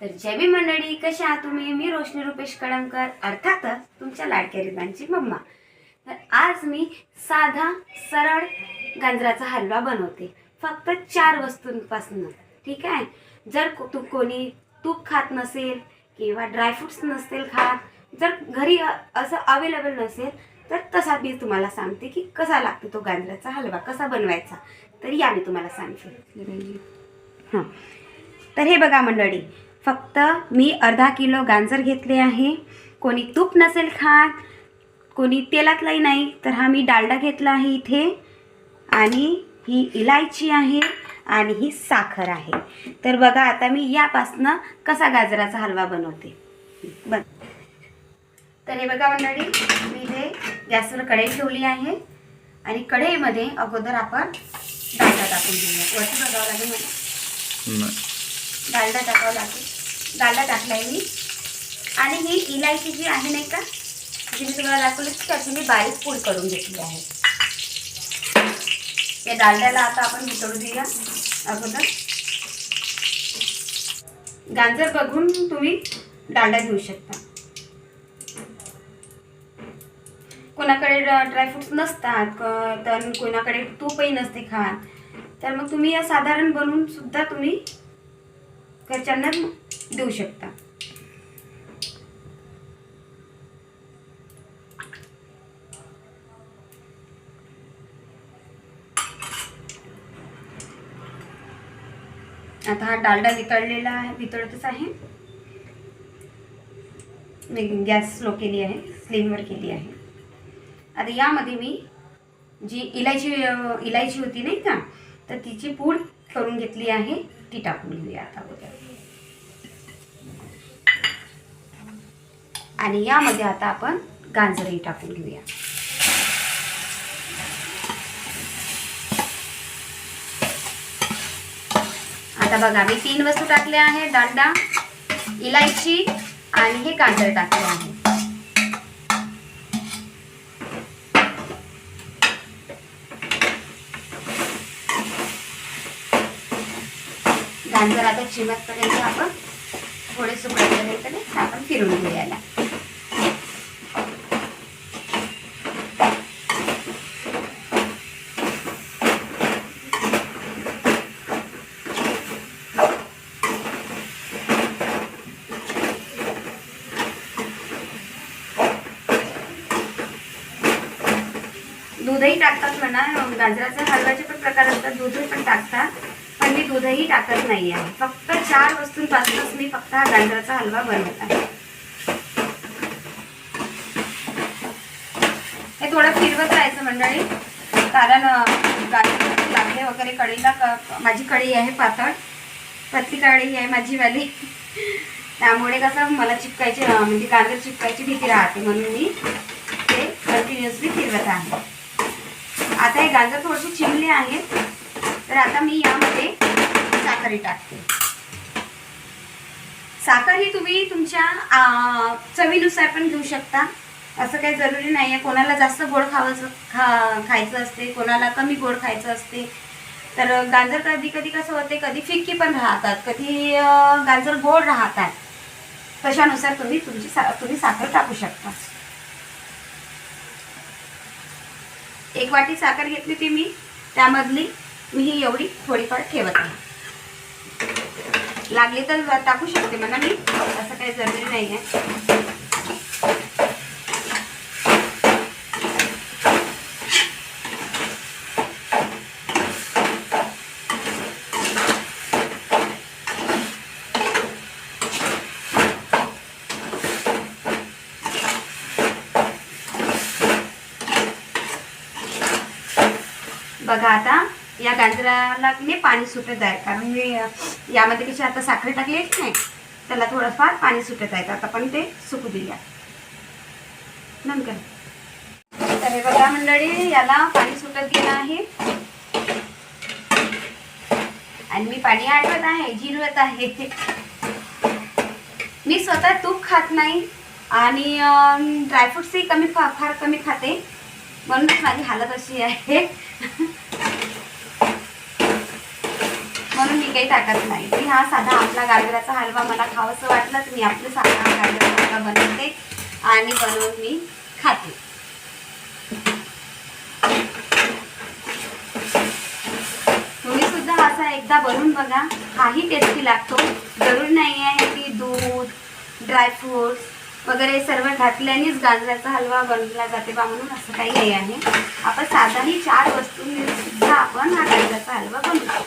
तर जय भीम मंडळी कशा आहात तुम्ही? मी रोशनी रुपेश कळमकर अर्थातच तुमच्या लाडक्या रिबांची मम्मा. तर आज मी साधा सरळ गाजराचा हलवा बनवते. फक्त चार वस्तूंपासून ठीक आहे? जर तू कोणी तूप खात नसेल किंवा ड्रायफ्रुट्स नसतील खात जर घरी असं अवेलेबल नसेल तर तसा मी तुम्हाला सांगते की कसा लागतो तो गाजराचा हलवा कसा बनवायचा. तर या मी तुम्हाला सांगते. हां. तर हे बघा मंडळी फक्त मी अर्धा किलो गाजर घेतले आहे. कोणी तूप नसेल खात कोणी तेलातलाही नाही तर हा मी डालडा घेतला आहे इथे. आणि ही इलायची आहे आणि ही साखर आहे. तर बघा आता मी यापासनं कसा गाजराचा हलवा बनवते. बघ. तर हे बघा मंडळी मी इथे गॅसवर कढई ठेवली आहे. आणि कढईमध्ये अगोदर आपण डालडा टाकून घेऊया. वरती बघावं लागेल मला. डालडा टाकावं लागेल. डालडा टाकला आहे मी. आणि ही इलायची जी आहे नाही का जी मी तुम्हाला दाखवली त्याची मी बारीक पूड करून घेतली आहे. या डालड्याला आता आपण मिसळू देऊया. अगोदर. गाजर बघून तुम्ही डालडा घेऊ शकता. कोणाकडे ड्रायफ्रुट्स नसतात क- तर कोणाकडे तूपही नसते खात. तर मग तुम्ही या साधारण बनवून सुद्धा तुम्ही घरच्यांना देऊ शकता. आता हा डालडा वितळलेला आहे वितळतच आहे. मी गॅस स्लो केली आहे स्लिमवर केली आहे. आता यामध्ये मी जी इलायची इलायची होती नाही का तर तिची पूड करून घेतली आहे ती टाकून घेऊया आता वगैरे आणि यामध्ये आता आपण गाजरही टाकून घेऊया. आता बघा मी तीन वस्तू टाकल्या आहे दांडा इलायची आणि हे गाजर टाकले आहे. गाजर आता चिमतपर्यंत आपण थोडे सुकटपर्यंत आपण फिरून घेऊयाला दूधही टाकतात म्हणा गाजराच्या हलव्याचे पण प्रकार असतात दूधही पण टाकतात पण मी दूधही टाकत नाही आहे. फक्त चार वस्तूंपासूनच मी फक्त हा गाजराचा हलवा बनवत आहे. हे थोडं फिरवत राहायचं मंडळी कारण गाजर लागले वगैरे कढईला क- माझी कढई आहे पातळ पतली कढई आहे माझी वाली. त्यामुळे कसं मला चिपकायची म्हणजे गाजर चिपकायची भीती राहते म्हणून मी ते कंटिन्युअसली फिरवत आहे. आता हे गाजर थोडेसे चिमले आहेत तर आता मी यामध्ये साखरही टाकते. साखर ही तुम्ही तुमच्या चवीनुसार पण घेऊ शकता. असं काही जरुरी नाही आहे कोणाला जास्त गोड खावं खा खायचं असते कोणाला कमी गोड खायचं असते. तर गाजर कधी कधी कसं होते कधी फिक्की पण राहतात कधी गाजर गोड राहतात. तशानुसार तुम्ही तुमची सा तुम्ही साखर टाकू शकता. एक वाटी साखर घेतली ती मी त्यामधली मी ही एवढी थोडीफार ठेवत आहे. लागली तर टाकू शकते मला मी असं काही जरुरी नाही आहे बघा आता या गाजराला की नाही पाणी सुटत आहे. कारण मी यामध्ये कशी आता साखर टाकली आहे की नाही त्याला थोडंफार पाणी सुटत आहे. आता पण ते सुकू देऊया. नंतर तर हे बघा मंडळी याला पाणी सुटत गेलं आहे. आणि मी पाणी आठवत आहे जिरवत आहे. मी स्वतः तूप खात नाही आणि ड्रायफ्रुट्सही कमी फार कमी खाते. म्हणूनच माझी हालत अशी आहे म्हणून मी काही टाकत नाही. मी हा साधा आपला गाजराचा हलवा मला खावंसं वाटलं तर मी आपलं साधा गाजराचा हलवा बनवते आणि बनवून मी खाते. तुम्ही सुद्धा असा एकदा बनवून बघा. हाही टेस्टी लागतो. जरूर नाही आहे की दूध ड्रायफ्रूट्स वगैरे सर्व घातल्यानेच गाजराचा हलवा बनवला जाते बा म्हणून असं काही नाही आहे. आपण साधाही चार वस्तूंनी सुद्धा आपण हा गाजराचा हलवा बनवू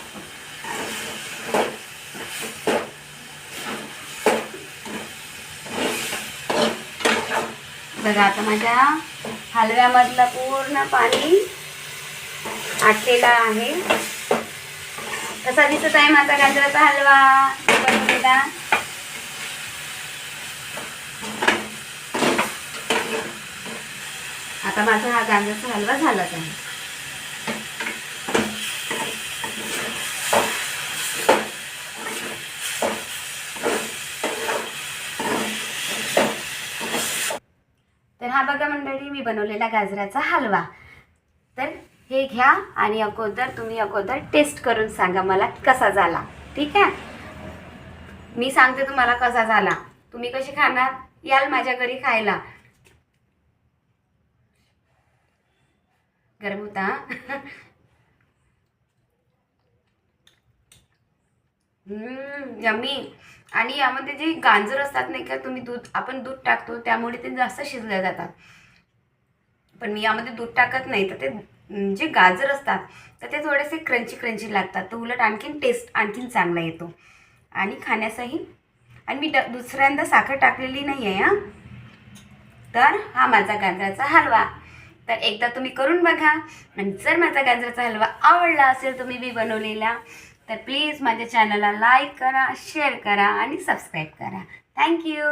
बघा आता माझ्या हलव्यामधलं पूर्ण पाणी आटलेला आहे. कसा दिसत आहे माझा गाजराचा हलवा. बनवलेला आता माझा हा गाजराचा हलवा झालाच आहे तर हा बघा मी बनवलेला गाजराचा हलवा. तर हे घ्या आणि अगोदर तुम्ही अगोदर टेस्ट करून सांगा मला कसा झाला. ठीक आहे? मी सांगते तुम्हाला कसा झाला. तुम्ही कसे खाणार? याल माझ्या घरी खायला. गरम होता. हम्म, यम्मी आणि यामध्ये जे गाजर असतात नाही का तुम्ही दूध आपण दूध टाकतो त्यामुळे ते जास्त शिजले जातात. पण मी यामध्ये दूध टाकत नाही तर ते जे गाजर असतात तर ते थोडेसे क्रंची क्रंची लागतात. तर उलट आणखीन टेस्ट आणखीन चांगला येतो. आणि खाण्यासही आणि मी दुसऱ्यांदा साखर टाकलेली नाही आहे हां. तर हा माझा गाजराचा हलवा. तर एकदा तुम्ही करून बघा. आणि जर माझा गाजराचा हलवा आवडला असेल तुम्ही बी बनवलेला. तर प्लीज माझ्या चॅनलला लाईक करा शेअर करा आणि सबस्क्राईब करा. थँक्यू